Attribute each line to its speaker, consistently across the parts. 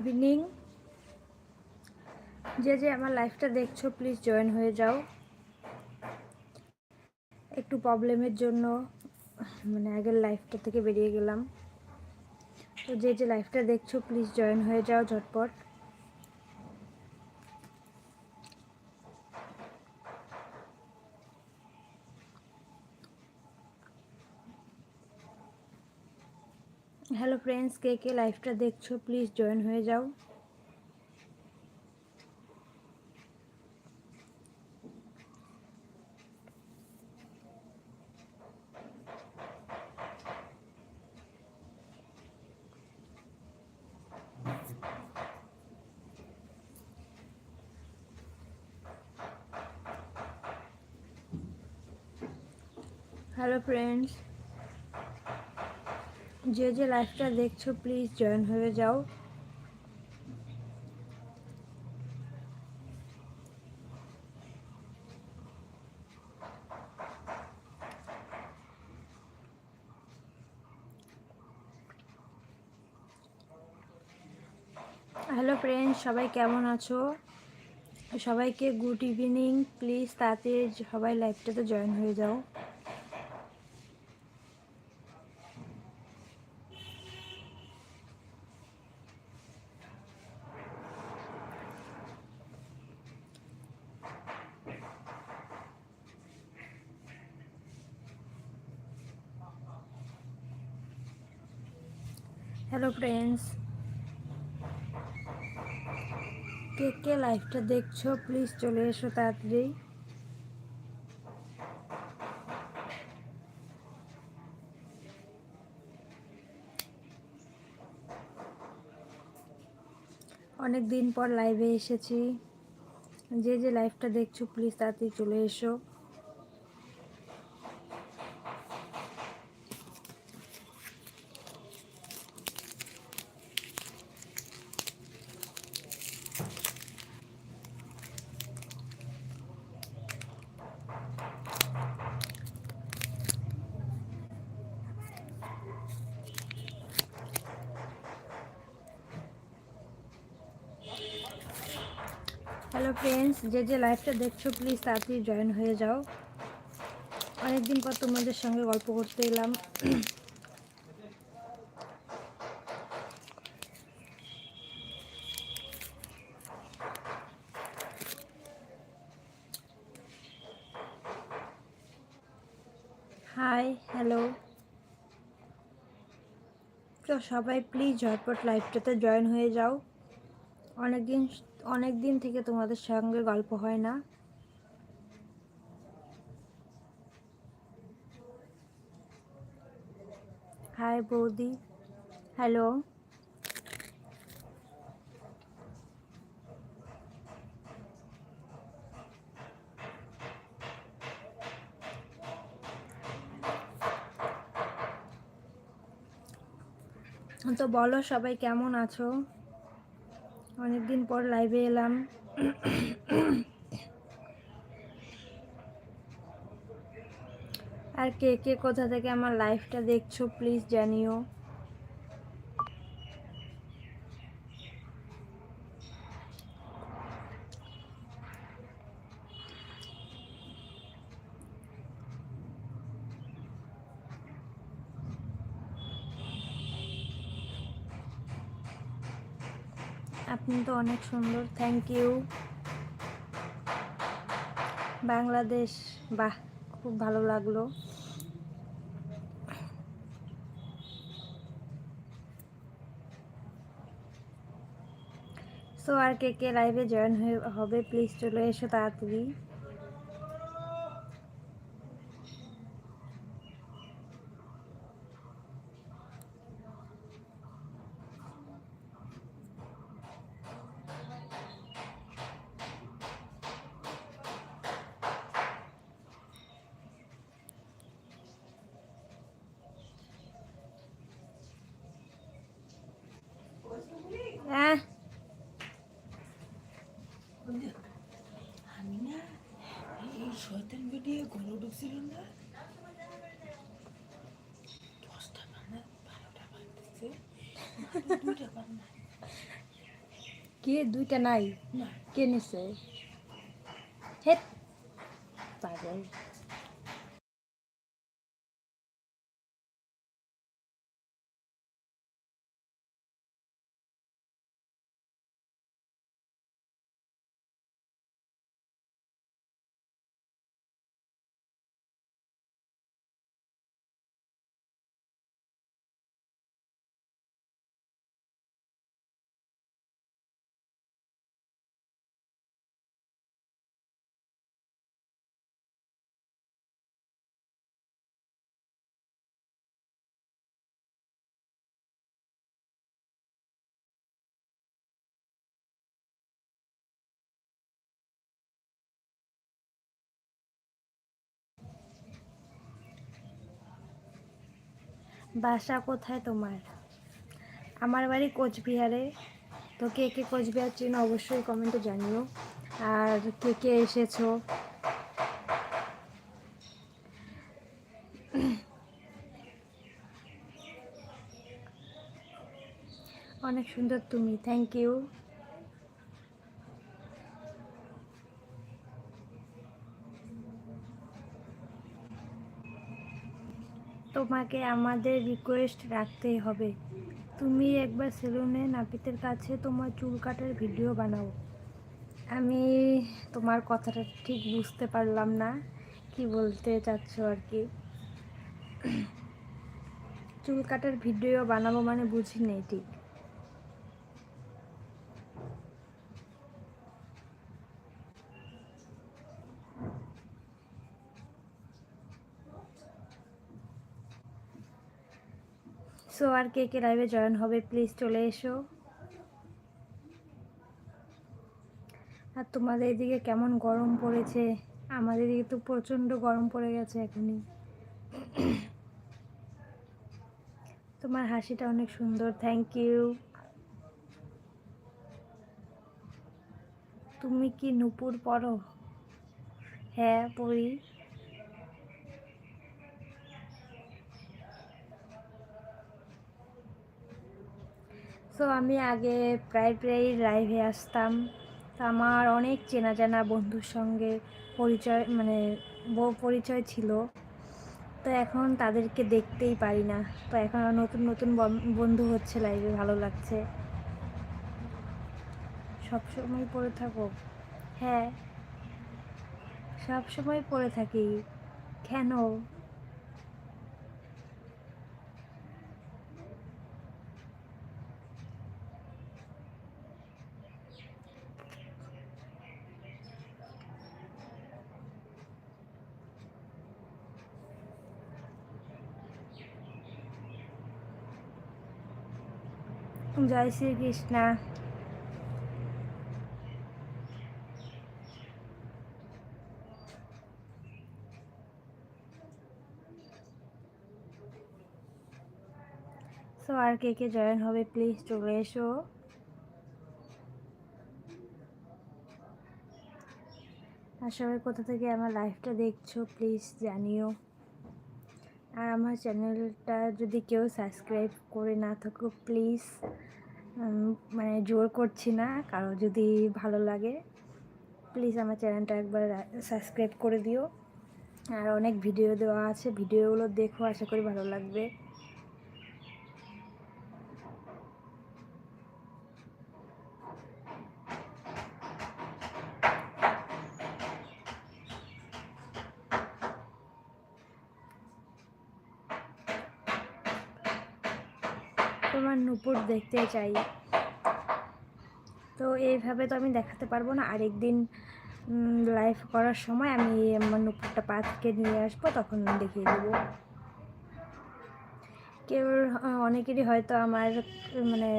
Speaker 1: Evening যে যে আমার লাইফটা দেখছ প্লিজ জয়েন হয়ে যাও। একটু প্রবলেমের জন্য মানে আগের লাইফটা থেকে বেরিয়ে গেলাম। তো যে যে লাইফটা দেখছ প্লিজ জয়েন হয়ে যাও ঝটপট হ্যালো ফ্রেন্ডস কে কে লাইফটা দেখছ প্লিজ জয়েন হয়ে যাও। হ্যালো ফ্রেন্ডস যে যে লাইভটা দেখছ প্লিজ জয়েন হয়ে যাও। হ্যালো ফ্রেন্ডস সবাই কেমন আছো? সবাইকে গুড ইভিনিং প্লিজ তাড়াতাড়ি সবাই লাইভটাতে জয়েন হয়ে যাও। হ্যালো ফ্রেন্ডস কে কে লাইভটা দেখছ? প্লিজ চলে এসো তাড়াতাড়ি। অনেক দিন পর লাইভে এসেছি। যে যে লাইভটা দেখছ প্লিজ তাড়াতাড়ি চলে এসো। হ্যালো ফ্রেন্ডস যে যে লাইভটা দেখছ প্লিজ তাড়াতাড়ি জয়েন হয়ে যাও। অনেকদিন পর তোমাদের সঙ্গে গল্প করতে এলাম। হাই হ্যালো তো সবাই প্লিজ ঝটপট লাইভটাতে জয়েন হয়ে যাও। অনেকদিন অনেক দিন থেকে তোমাদের সঙ্গে গল্প হয় না। হাই বৌদি। হ্যালো তো বলো সবাই কেমন আছো? অনেকদিন পর লাইভে এলাম। আর কে কে কোথা থেকে আমার লাইফটা দেখছ প্লিজ জানিও। আপনি তো অনেক সুন্দর। থ্যাংক ইউ বাংলাদেশ, বাহ, খুব ভালো লাগল। সো আর কে কে লাইভে জয়েন হবে প্লিজ চলে এসো তাড়াতাড়ি।
Speaker 2: আমি না এই শয়তান বেরিয়ে ঘরে ঢুকছিল না দশটা বাজনা বারোটা বাজতেছে দুইটা বাজনা
Speaker 1: কে দুইটা নাই? কে নিছে? পাগল। বাসা কোথায় তোমার? আমার বাড়ি কোচবিহারে। তো কে কে কোচবিহার চেনো অবশ্যই কমেন্টে জানিও। আর কে কে এসেছ? অনেক সুন্দর তুমি থ্যাংক ইউ তোমাকে আমাদের রিকোয়েস্ট রাখতেই হবে। তুমি একবার সেলুনে নাপিতের কাছে তোমার চুল কাটার ভিডিও বানাও। আমি তোমার কথাটা ঠিক বুঝতে পারলাম না, কি বলতে চাচ্ছ আর কি? চুল কাটার ভিডিও বানাবো মানে বুঝি নেই ঠিক। সো আর কে কে লাইভে জয়েন হবে প্লিজ চলে এসো। আর তোমাদের এদিকে কেমন গরম পড়েছে? আমাদের এদিকে তো প্রচণ্ড গরম পড়ে গেছে এখনই। তোমার হাসিটা অনেক সুন্দর থ্যাংক ইউ তুমি কি নুপুর পড়ো? হ্যাঁ পড়ি। সো আমি আগে প্রায় প্রায় লাইভে আসতাম। তো আমার অনেক চেনা জানা বন্ধুর সঙ্গে পরিচয় মানে পরিচয় ছিল। তো এখন তাদেরকে দেখতেই পারি না। তো এখন নতুন নতুন বন- বন্ধু হচ্ছে লাইভে ভালো লাগছে। সবসময় পড়ে থাকো। হ্যাঁ সব সময় পড়ে থাকি। কেন? জয় শ্রীকৃষ্ণ। সো আর কে কে জয়েন হবে প্লিজ চলে এসো। আর সবাই কোথা থেকে আমার লাইফটা দেখছ প্লিজ জানিও। আর আমার চ্যানেলটা যদি কেউ সাবস্ক্রাইব করে না থাকো, প্লিজ মানে জোর করছি না। কারও যদি ভালো লাগে, প্লিজ আমার চ্যানেলটা একবার সাবস্ক্রাইব করে দিও। আর অনেক ভিডিও দেওয়া আছে, ভিডিওগুলো দেখো, আশা করি ভালো লাগবে। তোমার নুপুর দেখতে চাই। তো এইভাবে তো আমি দেখাতে পারব না। আরেকদিন লাইভ করার সময় আমি আমার নুপুরটা পা থেকে নিয়ে আসব, তখন দেখিয়ে দেবো। কেউ অনেকেরই হয়তো আমার মানে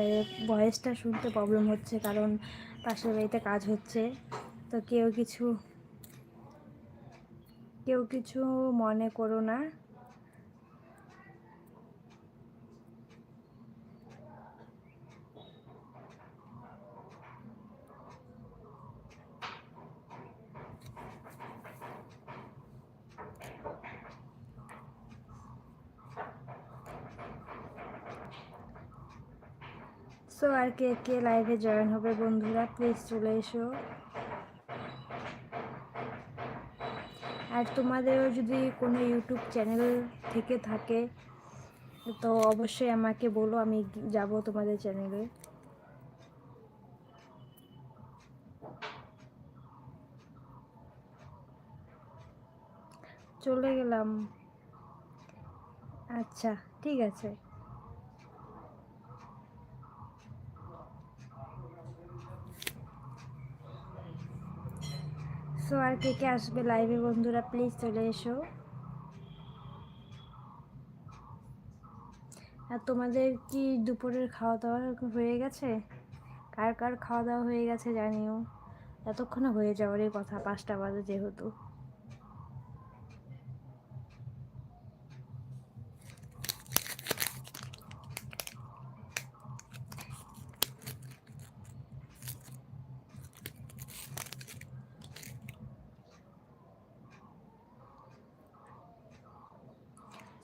Speaker 1: ভয়েসটা শুনতে প্রবলেম হচ্ছে, কারণ পাশের বাড়িতে কাজ হচ্ছে। তো কেউ কিছু কেউ কিছু মনে করো না। আর কে কে লাইভে জয়েন হবে বন্ধুরা? প্লিজ চলে এসো। আর তোমাদেরও যদি কোনো ইউটিউব চ্যানেল থেকে থাকে, তো অবশ্যই আমাকে বলো, আমি যাব তোমাদের চ্যানেলে। চলে গেলাম। আচ্ছা ঠিক আছে। সো আর কে কে আসবে লাইভে বন্ধুরা প্লিজ চলে এসো। আর তোমাদের কি দুপুরের খাওয়া দাওয়া হয়ে গেছে? কার কার খাওয়া দাওয়া হয়ে গেছে জানিও। এতক্ষণে হয়ে যাওয়ার এই কথা, পাঁচটা বাজে যেহেতু।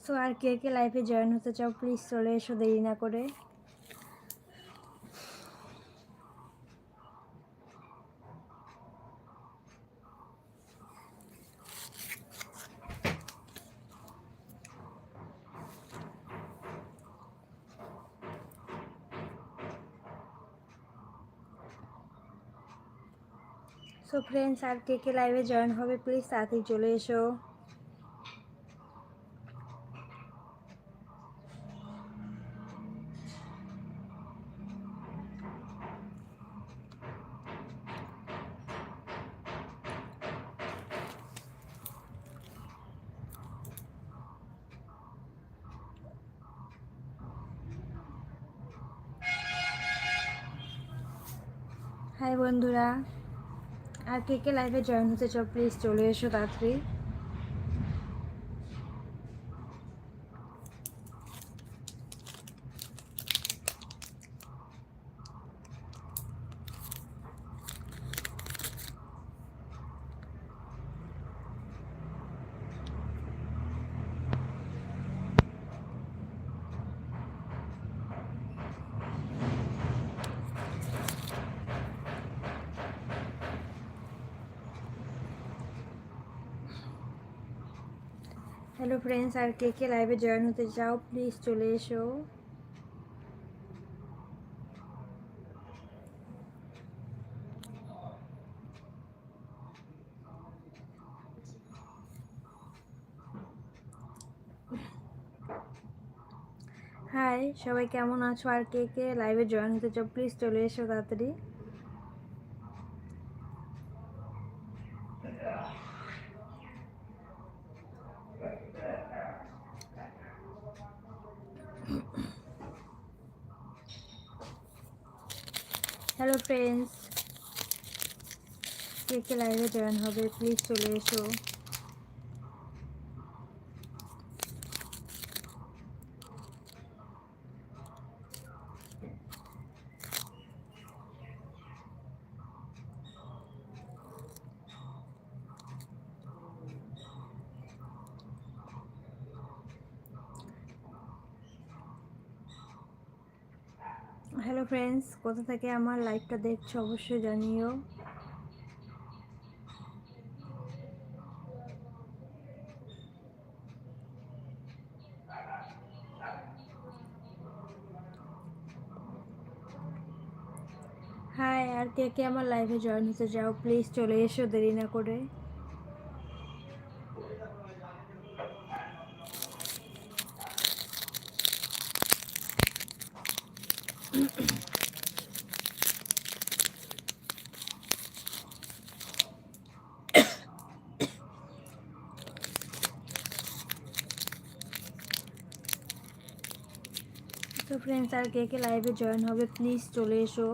Speaker 1: সো আর কে কে লাইফে জয়েন হতে চাও, প্লিজ চলে এসো, দেরি না করে। সো ফ্রেন্ডস আর কে কে লাইভে জয়েন হবে প্লিজ তাড়াতাড়ি চলে এসো। বন্ধুরা আর কে কে লাইভে জয়েন হতে চাও প্লিজ চলে এসো তাড়াতাড়ি। হ্যালো ফ্রেন্ডস আর কে কে লাইভে জয়েন হতে চাও প্লিজ চলে এসো। হাই সবাই কেমন আছো? আর কে কে লাইভে জয়েন হতে চাও প্লিজ চলে এসো তাড়াতাড়ি। হ্যালো ফ্রেন্ডস কে কে লাইভে জয়েন হবে প্লিজ চলে এসো হ্যালো ফ্রেন্ডস কোথা থেকে আমার লাইভটা দেখছ অবশ্যই জানিও। হাই আর কে কে আমার লাইভে জয়েন হতে যাও প্লিজ চলে এসো দেরি না করে। তো ফ্রেন্ডস আর কে কে লাইভে জয়েন হবে প্লিজ চলে এসো।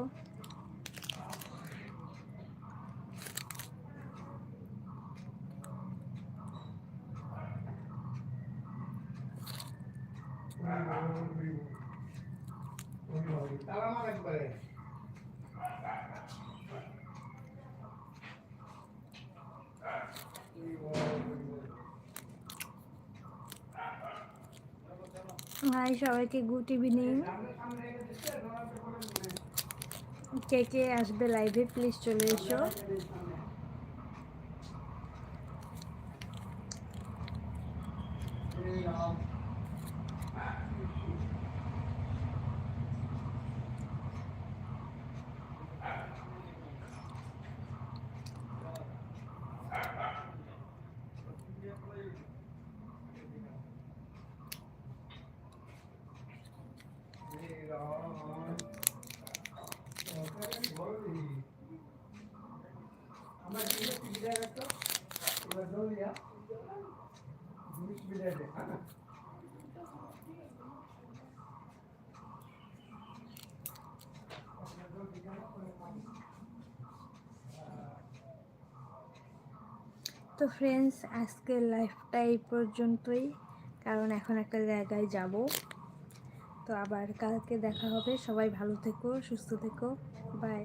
Speaker 1: হাই সবাইকে গুড ইভিনিং কে কে আসবে লাইভে প্লিজ চলে এসো। তো ফ্রেন্ডস আজকের লাইফটা এই পর্যন্তই, কারণ এখন একটা জায়গায় যাব। তো আবার কালকে দেখা হবে। সবাই ভালো থেকো, সুস্থ থেকো। বাই